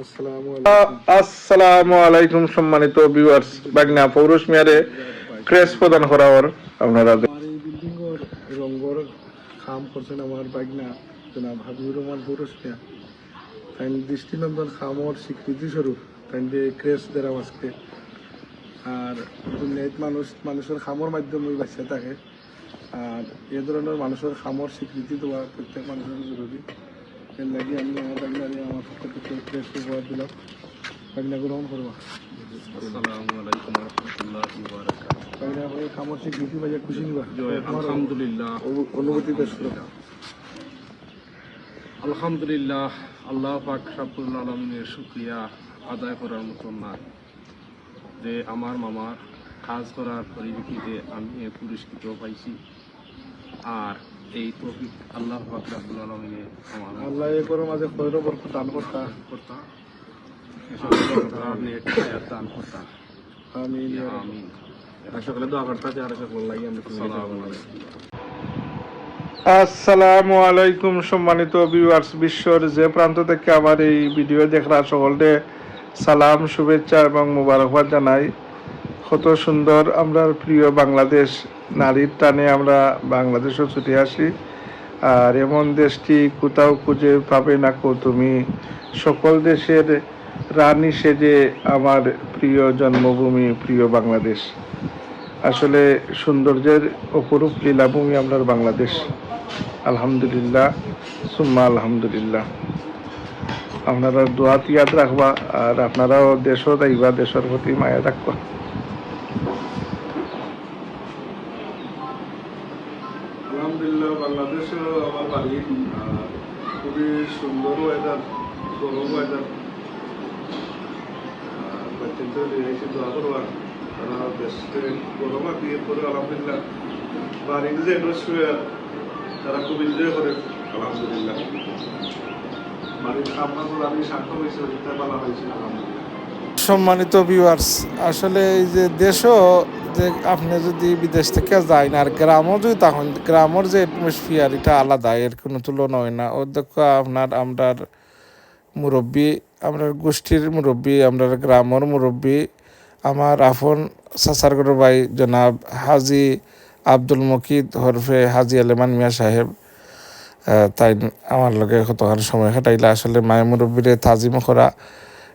আসসালামু আলাইকুম সম্মানিত ভিউয়ার্স বাগনা পৌরুষ মিয়ারে ক্রেস প্রদান করার আপনারা বিল্ডিং এর রঙ্গর কাম করছেন আমার বাগনা জনাব হাবিবুর রহমান পুরস্কার তাই দৃষ্টিনন্দন খামর স্বীকৃতি স্বরূপ তাই ক্রেস দেওয়া আজকে আর দুনিয়াত মানুষ মানুষের খামর মাধ্যমে বাঁচিয়ে থাকে। আর এ ধরনের মানুষের খামর স্বীকৃতি দেওয়া প্রত্যেক মানুষের জরুরি। এর লাগে আমি আমার আমার পক্ষ থেকে উপহার দিলাম। গ্রহণ করবা। আসসালামু আলাইকুম রহমতুল্লাহি ওয়া বারাকাতুহু। বাগনা করে খামর স্বীকৃতি বাজে খুশি নিবা। জয় আলহামদুলিল্লাহ। অনুভূতি পেশ করো। আলহামদুলিল্লাহ আল্লাহ পাক রাব্বুল আলামিনের শুকরিয়া আদায় করার মতন না। যে আমার মামার কাজ করার পরিপ্রেক্ষিতে আমি পুরস্কৃত পাইছি। আর এই তৌফিক আল্লাহ রাব্বুল আল্লাহ করো মাঝে খৈর বরকত দান করতা। কর্তা। আর নেক দান কর্তা। আমিন আমিন। সকলে দোয়া করতে আর সকলে লাগি আমরা আসসালামু আলাইকুম আসসালামু আলাইকুম সম্মানিত ভিউয়ার্স বিশ্বর যে প্রান্ত থেকে আমার এই ভিডিও দেখরা সকলকে সালাম শুভেচ্ছা এবং মোবারকবাদ জানাই। কত সুন্দর আমরা প্রিয় বাংলাদেশ নারীর টানে আমরা বাংলাদেশও ছুটে আসি। আর এমন দেশটি কোথাও খুঁজে পাবে না কো তুমি? সকল দেশের রানী সেজে আমার প্রিয় জন্মভূমি, প্রিয় বাংলাদেশ। আসলে সৌন্দর্যের অপরূপ লীলাভূমি আমরা বাংলাদেশ। আলহামদুলিল্লাহ, সুম্মা আলহামদুলিল্লাহ। আপনারা দোয়াত ইয়াদ রাখবা, আর আপনারাও দেশও যাইবা দেশের প্রতি মায়া রাখবা। আলহামদুলিল্লাহ, বাংলাদেশেও আমার বাড়ি খুবই সুন্দর ওয়েদার গরম ওয়েদার তারা দিয়ে করে তারা খুব এনজয় করে। আলহামদুলিল্লাহ। আমি সম্মানিত ভিউয়ার্স আসলে এই যে দেশও যে আপনি যদি বিদেশ থেকে যান আর গ্রামও যদি তখন গ্রামের যে অ্যাটমসফিয়ার এটা আলাদা, এর কোনো তুলনা হয় না। অধ্যক্ষ আপনার, আমরার মুরব্বী আমরা গোষ্ঠীর মুরব্বী আমরা গ্রামের মুরব্বী, আমার আফন সাসারগর ভাই জনাব হাজি আব্দুল মকিদ হরফে হাজি আলেমান মিয়া সাহেব তাই আমার লগে কতক্ষণ সময় কাটাইলে। আসলে মায়ের মুরব্বীরে তাজিম করা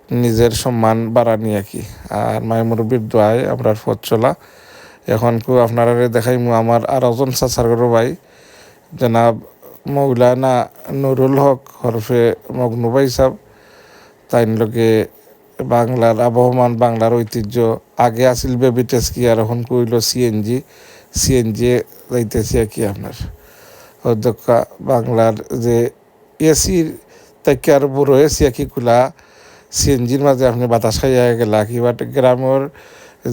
নিজের সম্মান বাড়ানি আর কি। আর মায়ের মুরব্বীর দোয়ায় আমরা পথ চলা। এখন কু আপনারা দেখাইমু আমার আর একজন সাসারগর ভাই। জনাব মৌলানা নুরুল হক হরফে মগনু ভাই সাহ তাই লগে বাংলার আবহমান, বাংলার ঐতিহ্য। আগে আসিল বেবি টেস্কি, আর এখন কইল সিএনজি। সিএনজি যাইতেছি আর কি আপনার। অধ্যক্ষ, বাংলার যে এসির তাকে আর বড় এসি কি খোলা। সিএনজির মাঝে আপনি বাতাস খাইয়া গেলা কি বাট গ্রামের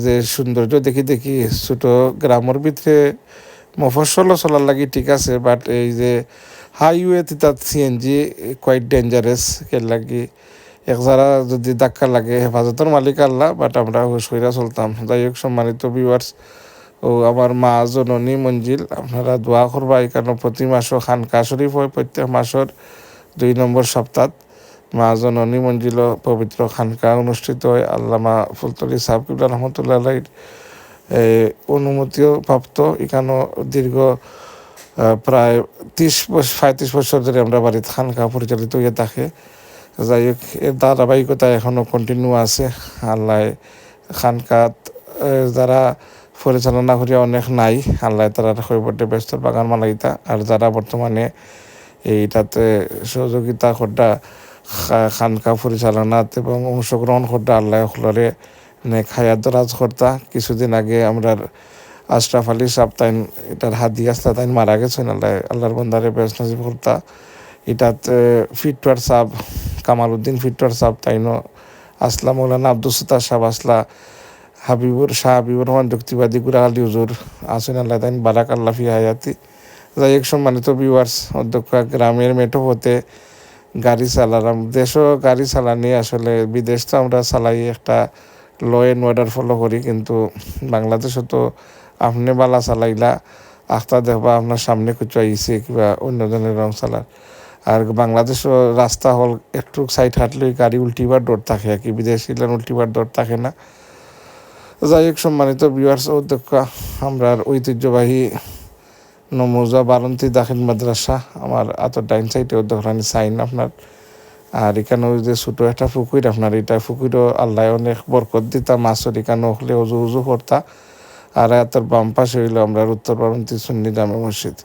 যে সৌন্দর্য দেখি দেখি ছোটো গ্রামের ভিতরে মফসল চলার লাগি ঠিক আছে বাট এই যে হাইওয়ে তাত সিএনজি কোয়াইট ডেঞ্জারাস কে লাগি। এক যারা যদি ধাক্কা লাগে, হেফাজতের মালিক আল্লাহ বাট আমরা হুশ কইরা চলতাম। যাই হোক, সম্মানিত ভিউয়ার্স ও আমার মা জননী মঞ্জিল, আপনারা দোয়া করবা, এই কারণে প্রতি মাসও খানকা শরীফ হয়, প্রত্যেক মাসের দুই নম্বর সপ্তাহ। মা জননী মঞ্জিল পবিত্র খানকা অনুষ্ঠিত হয়। আল্লামা ফুলতলি সাহেব কিবলা রহমতুল্লাহ অনুমতিও প্রাপ্ত। এখানেও দীর্ঘ প্রায় ত্রিশ বছর পঁয়ত্রিশ বছর ধরে আমরা বাড়িতে খানকা পরিচালিত হয়ে থাকে। যাই হোক, এর ধারাবাহিকতা এখনও কন্টিনিউ আছে। আল্লাহ খানকাত যারা পরিচালনা করিয়া অনেক নাই, আল্লাহ তারা কৈবর্তে ব্যস্ত বাগান মালাইতা। আর যারা বর্তমানে এইটাতে সহযোগিতা করটা খানকা পরিচালনাত এবং অংশগ্রহণ করতে আল্লাহ হলরে হায়াত দরাজ কর্তা। কিছুদিন আগে আমরা আশরাফ আলী সাহ তাইন, এটার হাত দিয়ে আসতা তাইন মারা গেছেন। আল্লাহ আল্লাহর বন্দারে বেশ নজিব কর্তা। এটাতে ফিটওয়ার সাহ কামাল উদ্দিন ফিটওয়ার সাহ তাইনও আসলা, মৌলানা আব্দুল সত্তার সাহ আসলা, হাবিবুর, শাহ হাবিবুর রহমান যুক্তিবাদী গুরা আলী হুজুর আসেন আল্লাহ তাইন বারাক আল্লাহ ফি হায়াতি। যাই এক সম্মানিত ভিউয়ার্স অধ্যক্ষ, গ্রামের মেঠো হতে গাড়ি চালালাম। দেশও গাড়ি চালানি, আসলে বিদেশ তো আমরা চালাই একটা ল অ্যান্ড অর্ডার ফলো করি, কিন্তু বাংলাদেশে তো আপনি বালা চালাইলা, আখতা দেখবা আপনার সামনে কিছু আইছে কিবা অন্য জনের রং চালার। আর বাংলাদেশও রাস্তা হল একটু সাইড হাঁটলেই গাড়ি উল্টিবার ডর থাকে, আর কি বিদেশি উল্টিবার ডর থাকে না। যাই হোক, সম্মানিত বিওয়ার্স অধ্যক্ষ, আমরা ঐতিহ্যবাহী নমুজা বারন্তি দাখিল মাদ্রাসা আমার আতর ডাইন সাইডে অধ্যক্ষরানি সাইন আপনার আর এখানে যে ছোটো একটা পুকুর, আপনার এটা পুকুরও আল্লাহ অনেক বরকত দিতা মাছর এখানে হলে উজু উজু করতা। আর এতর বাম পাশে হইল আমরা উত্তর বারন্তি সুন্নি জামে মসজিদ।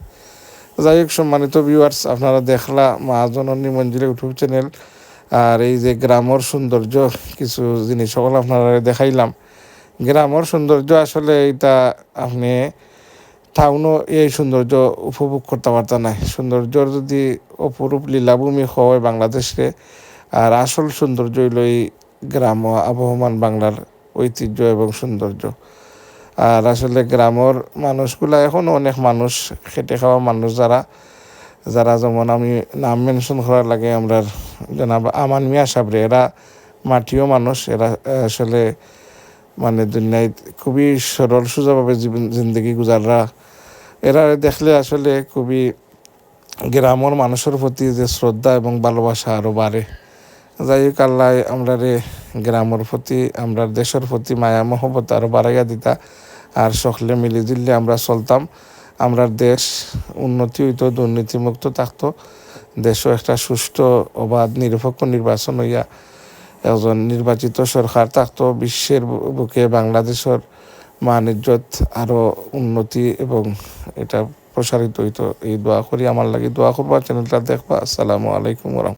যাই হোক, সম্মানিত ভিউয়ার্স আপনারা দেখলা মহাজননী মঞ্জিলে ইউটিউব চ্যানেল আর এই যে গ্রামর সৌন্দর্য, কিছু জিনিস সকল আপনারা দেখাইলাম। গ্রামর সৌন্দর্য আসলে এটা আপনি টাউনও এই সৌন্দর্য উপভোগ করতে পারত না। সৌন্দর্যর যদি অপরূপ লীলাভূমি হয় বাংলাদেশে, আর আসল সৌন্দর্য হইল এই গ্রাম আবহমান বাংলার ঐতিহ্য এবং সৌন্দর্য। আর আসলে গ্রামের মানুষগুলা এখনও অনেক মানুষ, খেটে খাওয়া মানুষ যারা যারা যেমন আমি নাম মেনশন করার লাগে আমরা জানাব, আমান মিয়া সাবরে, এরা মাটিও মানুষ, এরা আসলে মানে দুনিয়ায় খুবই সরল সোজাভাবে জীবন, জিন্দগি গুজাররা এরা দেখলে আসলে খুবই গ্রামের মানুষের প্রতি যে শ্রদ্ধা এবং ভালোবাসা আরও বাড়ে। যাই হোক, আল্লাহ আমরা রে গ্রামের প্রতি, আমরা দেশের প্রতি মায়া, মহব্বত আরও বাড়াইয়া দিতা। আর সকলে মিলি দিল্লে আমরা চলতাম। আমরা দেশ উন্নতি হইতো, দুর্নীতিমুক্ত থাকতো। দেশও একটা সুষ্ঠু, অবাধ, নিরপেক্ষ নির্বাচন হইয়া একজন নির্বাচিত সরকার থাকতো বিশ্বের বুকে বাংলাদেশের মান, ইজ্জত আরও উন্নতি এবং এটা প্রসারিত হইতো। এই দোয়া করি, আমার লাগে দোয়া করবা, চ্যানেলটা দেখবা। আসসালামু আলাইকুম রহমতুল্লাহ।